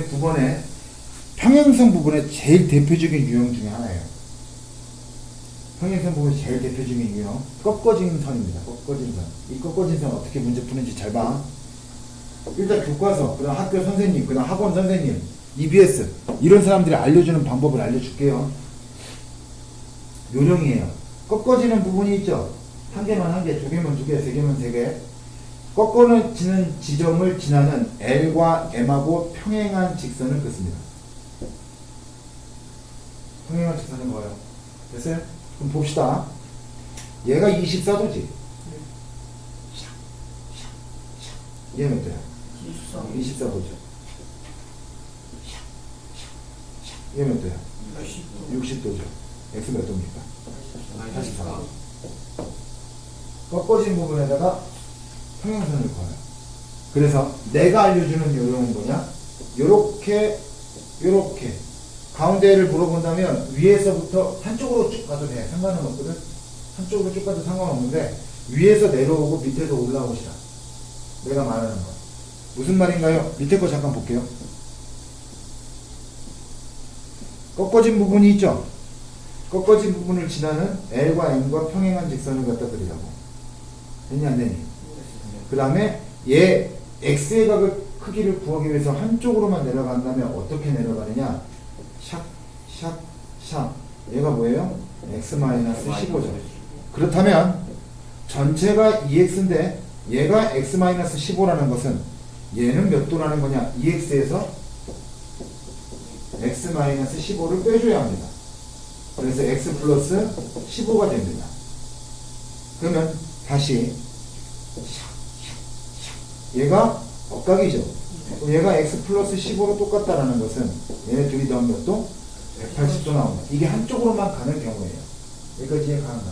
9번에 평행선 부분의 제일 대표적인 유형 중에 하나예요. 평행선 부분의 제일 대표적인 유형 꺾어진 선입니다. 꺾어진 선. 이 꺾어진 선 어떻게 문제 푸는지 잘 봐. 일단 교과서, 그 다음 학교 선생님, 그 다음 학원 선생님, EBS 이런 사람들이 알려주는 방법을 알려줄게요. 요령이에요. 꺾어지는 부분이 있죠. 한 개만 한 개, 두 개만 두 개, 세 개만 세 개. 꺾어지는 지점을 지나는 L과 M하고 평행한 직선을 긋습니다. 평행한 직선은 뭐예요? 됐어요? 그럼 봅시다. 얘가 24도지. 얘 몇 도야? 24도죠. 얘 몇 도야? 60도죠. X 몇 도입니까? 84도. 꺾어진 부분에다가 평행선을 그어요. 그래서 내가 알려주는 요령은 뭐냐? 요렇게, 요렇게. 가운데를 물어본다면 위에서부터 한쪽으로 쭉 가도 돼. 상관은 없거든? 한쪽으로 쭉 가도 상관없는데 위에서 내려오고 밑에서 올라오시라. 내가 말하는 거. 무슨 말인가요? 밑에 거 잠깐 볼게요. 꺾어진 부분이 있죠? 꺾어진 부분을 지나는 L과 M과 평행한 직선을 갖다 그리라고. 되니 안 되니? 그 다음에 얘 X의 각을 크기를 구하기 위해서 한쪽으로만 내려간다면 어떻게 내려가느냐? 샥, 샥, 샥. 얘가 뭐예요? X-15죠. 그렇다면 전체가 2X인데 얘가 X-15라는 것은 얘는 몇 도라는 거냐? 2X에서 X-15를 빼줘야 합니다. 그래서 X 플러스 15가 됩니다. 그러면 다시 얘가 억각이죠. 얘가 x 플러스 15로 똑같다라는 것은 얘네 둘이 더하면 몇 도? 180도 나옵니다. 이게 한쪽으로만 가는 경우예요. 여기까지 이해가는가?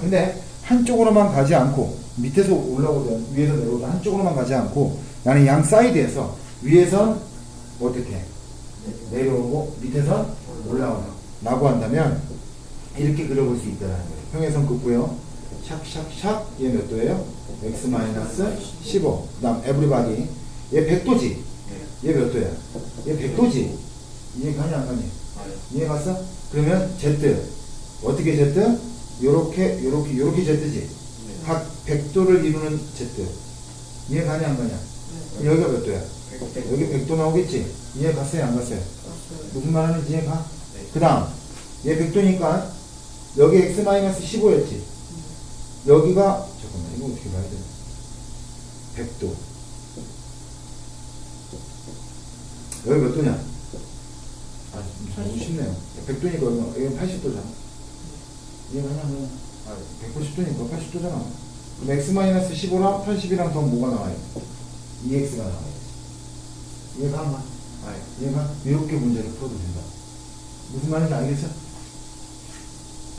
근데 한쪽으로만 가지 않고 밑에서 올라오든 위에서 내려오든 한쪽으로만 가지 않고 나는 양 사이드에서 위에선 어떻게 내려오고 밑에선 올라오는 라고 한다면 이렇게 그려볼 수 있다는 거예요. 평행선 긋고요. 샥샥샥 얘 몇 도예요? x 마이너스 15. 그다음 에브리바디 얘 100도지. 얘 몇 도야? 얘 100도지. 이해 가냐 안 가냐? 이해 갔어? 그러면 z 어떻게 z? 요렇게 요렇게 요렇게 z지. 각 100도를 이루는 z. 이해 가냐 안 가냐? 그럼 여기가 몇 도야? 여기 100도 나오겠지? 이해 갔어요 안 갔어요? 무슨 말 하는지 이해 가? 그 다음 얘 100도니까 여기 x-15였지 여기가 잠깐만 이거 어떻게 봐야 돼? 100도. 여기 몇 도냐? 아 너무 쉽네요. 100도니까 여기 여기 80도잖아. 이해가 하냐면 아 190도니까 80도잖아. 그럼 x-15랑 80이랑 더 뭐가 나와요? 2x가 나와요. 이해가 안 가? 아, 얘가? 이렇게 문제를 풀어도 된다. 무슨 말인지 알겠어?